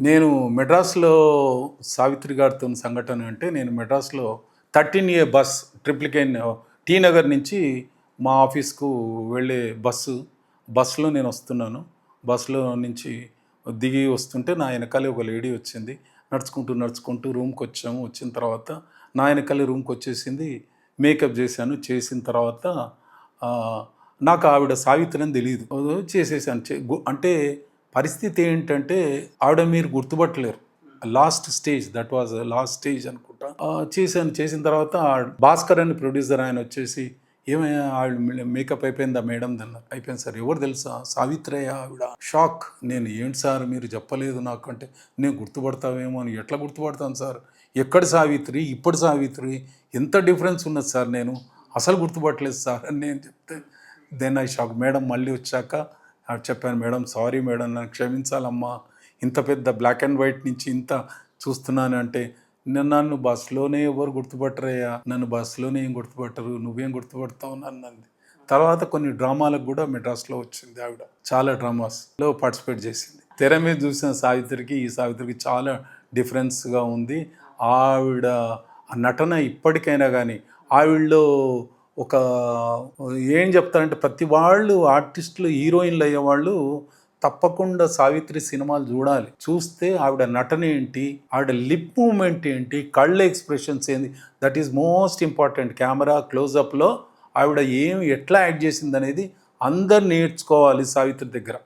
నేను మెడ్రాస్లో సావిత్రి గారితో సంఘటన అంటే నేను మెడ్రాస్లో thirteen A bus Triplicane T Nagar నుంచి మా ఆఫీస్కు వెళ్ళే బస్సు బస్సులో నేను వస్తున్నాను. బస్సులో నుంచి దిగి వస్తుంటే నా వెనకాలే ఒక లేడీ వచ్చింది. నడుచుకుంటూ నడుచుకుంటూ రూమ్కి వచ్చాము. వచ్చిన తర్వాత నా వెనకాలే రూమ్కి వచ్చేసింది. మేకప్ చేశాను. చేసిన తర్వాత నాకు ఆవిడ సావిత్రి అని తెలియదు చేసేసాను. చే- అంటే పరిస్థితి ఏంటంటే ఆవిడ మీరు గుర్తుపట్టలేరు. Last stage that was last stage అనుకుంటా. చేశాను. చేసిన తర్వాత ఆ భాస్కర్ అని ప్రొడ్యూసర్ ఆయన వచ్చేసి ఏమయ్యా ఆవిడ మేకప్ అయిపోయిందా మేడం? అన్నారు. అయిపోయింది సార్. ఎవరు తెలుసా? సావిత్రయ్య ఆవిడ. షాక్. నేను ఏంటి సార్? మీరు చెప్పలేదు నాకు అంటే నేను గుర్తుపడతావేమో అని. ఎట్లా గుర్తుపడతాను సార్? ఎక్కడ సావిత్రి? ఇప్పుడు సావిత్రి? ఎంత డిఫరెన్స్ ఉన్నది సార్ నేను? అసలు గుర్తుపట్టలేదు సార్ అని నేను చెప్తే దెన్ ఐ షాక్. మేడం మళ్ళీ వచ్చాక చెప్పాను మేడం సారీ మేడం నన్ను క్షమించాలమ్మా. ఇంత పెద్ద బ్లాక్ అండ్ వైట్ నుంచి ఇంత చూస్తున్నాను అంటే "నేను నన్ను బస్సులోనే ఎవరు గుర్తుపట్టరయ్యా? నన్ను బస్సులోనే ఏం గుర్తుపట్టరు? నువ్వేం గుర్తుపడతావు? నన్ను తర్వాత కొన్ని డ్రామాలకు కూడా మెడ్రాస్లో వచ్చింది ఆవిడ. చాలా డ్రామాస్లో పార్టిసిపేట్ చేసింది. తెర మీద చూసిన సావిత్రికి ఈ సావిత్రికి చాలా డిఫరెన్స్గా ఉంది. ఆవిడ నటన ఇప్పటికైనా కానీ ఆవిడలో ఒక ఏం చెప్తారంటే ప్రతి వాళ్ళు ఆర్టిస్టులు హీరోయిన్లు అయ్యేవాళ్ళు తప్పకుండా సావిత్రి సినిమాలు చూడాలి. చూస్తే ఆవిడ నటన ఏంటి ఆవిడ లిప్ మూమెంట్ ఏంటి కళ్ళ ఎక్స్ప్రెషన్స్ ఏంటి that is most important. Camera క్లోజప్లో ఆవిడ ఏం ఎట్లా యాక్ట్ చేసింది అనేది అందరు నేర్చుకోవాలి సావిత్రి దగ్గర.